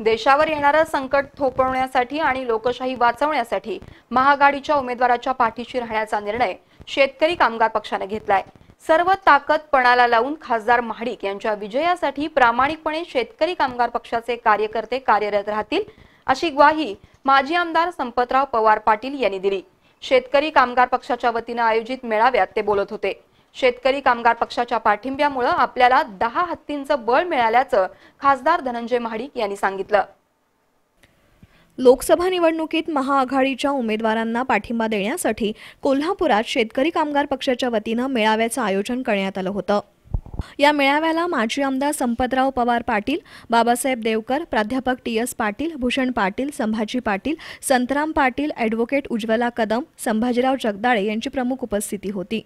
देशावर येणारं संकट थोपवण्यासाठी आणि लोकशाही वाचवण्यासाठी महाआघाडीच्या उमेदवाराच्या पाठीशी राहण्याचा निर्णय शेतकरी कामगार पक्षाने घेतलाय. सर्व ताकद पणाला लावून खासदार महाडिक यांच्या विजयासाठी प्रामाणिकपणे शेतकरी कामगार पक्षाचे कार्यकर्ते कार्यरत राहतील अशी ग्वाही माजी आमदार संपतराव पवार पाटील यांनी दिली. शेतकरी कामगार पक्षाच्या वतीनं आयोजित मेळाव्यात ते बोलत होते. शेतकरी कामगार पक्षाच्या पाठिंब्यामुळं आपल्याला दहा हत्तींचं बळ मिळाल्याचं खासदार धनंजय महाडिक यांनी सांगितलं. लोकसभा निवडणुकीत महाआघाडीच्या उमेदवारांना पाठिंबा देण्यासाठी कोल्हापुरात शेतकरी कामगार पक्षाच्या वतीनं मेळाव्याचं आयोजन करण्यात आलं होतं. या मेळाव्याला माजी आमदार संपतराव पवार पाटील बाबासाहेब देवकर प्राध्यापक T S Patil Bhushan Patil Sambhaji Patil Santaram Patil advocate Ujjwala Kadam Sambhajirao Jagdale यांची प्रमुख उपस्थिती होती.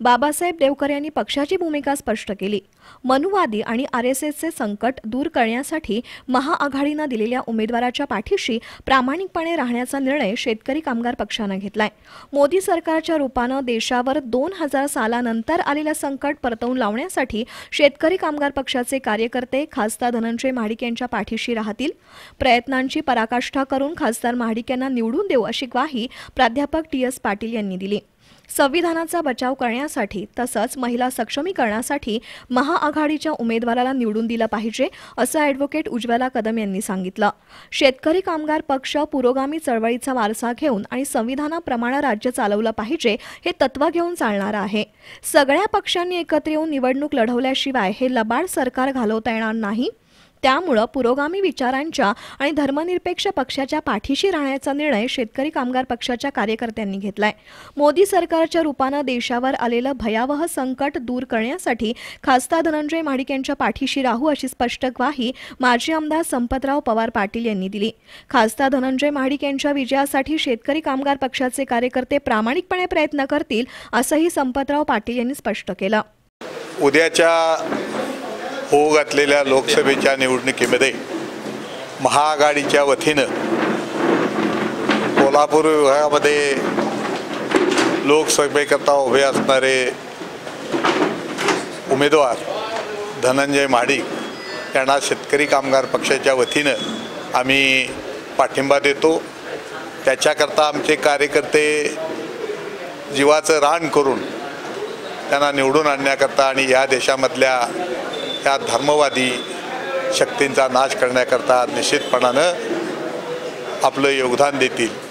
बाबासाहेब देवकर यांनी पक्षाची भूमिका स्पष्ट केली. मनुवादी आणि आर एस एसचे संकट दूर करण्यासाठी महाआघाडीनं दिलेल्या उमेदवाराच्या पाठीशी प्रामाणिकपणे राहण्याचा निर्णय शेतकरी कामगार पक्षानं घेतलाय. मोदी सरकारच्या रूपानं देशावर दोन हजार सालानंतर आलेलं संकट परतवून लावण्यासाठी शेतकरी कामगार पक्षाचे कार्यकर्ते खासदार धनंजय महाडिक यांच्या पाठीशी राहतील. प्रयत्नांची पराकाष्ठा करून खासदार महाडिक यांना निवडून देऊ अशी ग्वाही प्राध्यापक टी एस पाटील यांनी दिली. संविधानाचा बचाव करण्यासाठी तसंच महिला सक्षमीकरणासाठी महाआघाडीच्या उमेदवाराला निवडून दिलं पाहिजे असं ॲडव्होकेट उज्ज्वला कदम यांनी सांगितलं. शेतकरी कामगार पक्ष पुरोगामी चळवळीचा वारसा घेऊन आणि संविधानाप्रमाणे राज्य चालवलं पाहिजे हे तत्व घेऊन चालणारं आहे. सगळ्या पक्षांनी एकत्र येऊन निवडणूक लढवल्याशिवाय हे लबाड सरकार घालवता येणार नाही. त्यामुळं पुरोगामी विचारांच्या आणि धर्मनिरपेक्ष पक्षाच्या पाठीशी राहण्याचा निर्णय शेतकरी कामगार पक्षाच्या कार्यकर्त्यांनी घेतलाय. मोदी सरकारच्या रूपानं देशावर आलेलं भयावह संकट दूर करण्यासाठी खासदार धनंजय महाडिक यांच्या पाठीशी राहू अशी स्पष्ट ग्वाही माजी आमदार संपतराव पवार पाटील यांनी दिली. खासदार धनंजय महाडिक यांच्या विजयासाठी शेतकरी कामगार पक्षाचे कार्यकर्ते प्रामाणिकपणे प्रयत्न करतील असंही संपतराव पाटील यांनी स्पष्ट केलं. उद्याच्या होऊ घातलेल्या लोकसभेच्या निवडणुकीमध्ये महाआघाडीच्या वतीनं कोल्हापूर विभागामध्ये लोकसभेकरता उभे असणारे उमेदवार धनंजय महाडिक यांना शेतकरी कामगार पक्षाच्या वतीनं आम्ही पाठिंबा देतो. त्याच्याकरता आमचे कार्यकर्ते जीवाचं रान करून त्यांना निवडून आणण्याकरता आणि या देशामधल्या या धर्मवादी शक्तींचा नाश करण्याकरता निश्चितपणानं आपलं योगदान देतील.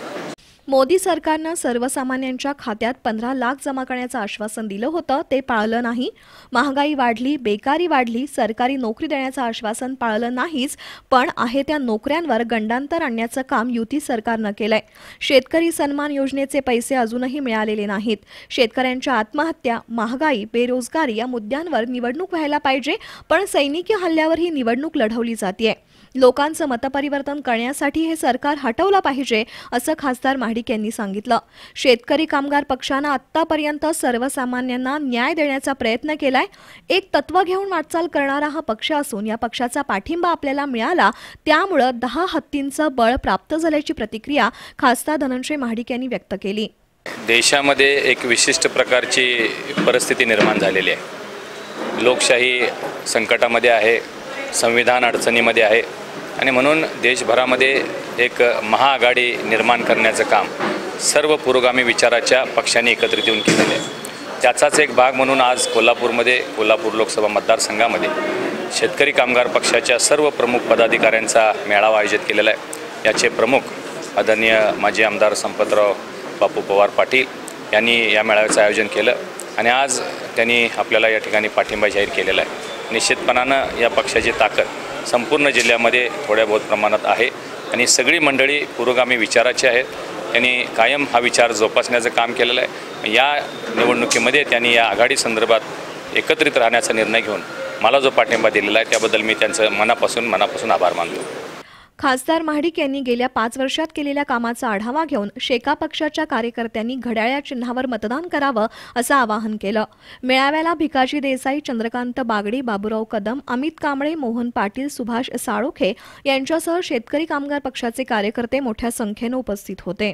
मोदी सरकारनं सर्वसामान्यांच्या खात्यात पंधरा लाख जमा करण्याचं आश्वासन दिलं होतं ते पाळलं नाही. महागाई वाढली बेकारी वाढली सरकारी नोकरी देण्याचं आश्वासन पाळलं नाहीच पण आहे त्या नोकऱ्यांवर गंडांतर आणण्याचं काम युती सरकारनं केलंय. शेतकरी सन्मान योजनेचे पैसे अजूनही मिळालेले नाहीत. शेतकऱ्यांच्या आत्महत्या महागाई बेरोजगारी या मुद्द्यांवर निवडणूक व्हायला पाहिजे पण सैनिकी हल्ल्यावर ही निवडणूक लढवली जाते लोकांचं मतपरिवर्तन करण्यासाठी हे सरकार हटवलं पाहिजे असं खासदार महाडिक यांनी सांगितलं. शेतकरी कामगार पक्षानं आत्तापर्यंत सर्वसामान्यांना न्याय देण्याचा प्रयत्न केलाय. एक तत्व घेऊन वाटचाल करणारा हा पक्ष असून या पक्षाचा पाठिंबा आपल्याला मिळाला त्यामुळं दहा हत्तींचं बळ प्राप्त झाल्याची प्रतिक्रिया खासदार धनंजय महाडिक यांनी व्यक्त केली. देशामध्ये एक विशिष्ट प्रकारची परिस्थिती निर्माण झालेली आहे. लोकशाही संकटामध्ये आहे. संविधान अडचणीमध्ये आहे. आणि म्हणून देशभरामध्ये एक महाआघाडी निर्माण करण्याचं काम सर्व पुरोगामी विचाराच्या पक्षांनी एकत्रित येऊन केलेलं आहे. त्याचाच एक भाग म्हणून आज कोल्हापूरमध्ये कोल्हापूर लोकसभा मतदारसंघामध्ये शेतकरी कामगार पक्षाच्या सर्व प्रमुख पदाधिकाऱ्यांचा मेळावा आयोजित केलेला आहे. याचे प्रमुख आदरणीय माजी आमदार संपतराव बापू पवार पाटील यांनी या मेळाव्याचं आयोजन केलं. आणि आज त्यांनी आपल्याला या ठिकाणी पाठिंबा जाहीर केलेला आहे. निश्चितपणानं या पक्षाची ताकद संपूर्ण जिल्ह्यामध्ये थोड्या बहुत प्रमाणात आहे. आणि सगळी मंडळी पुरोगामी विचाराची आहेत. त्यांनी कायम हा विचार जोपासण्याचं काम केलेलं आहे. या निवडणुकीमध्ये त्यांनी या आघाडी संदर्भात एकत्रित राहण्याचा निर्णय घेऊन मला जो पाठिंबा दिलेला आहे त्याबद्दल मी त्यांचं मनापासून मनापासून आभार मानतो. खासदार महाडिक यांनी गेल्या पाच वर्षात केलेल्या कामाचा आढावा घेऊन शेका पक्षाच्या कार्यकर्त्यांनी घड्याळ्या चिन्हावर मतदान करावं असं आवाहन केलं. मेळाव्याला भिकाजी देसाई चंद्रकांत बागडी बाबुराव कदम अमित कांबळे मोहन पाटील सुभाष साळोखे यांच्यासह शेतकरी कामगार पक्षाचे कार्यकर्ते मोठ्या संख्येनं उपस्थित होते.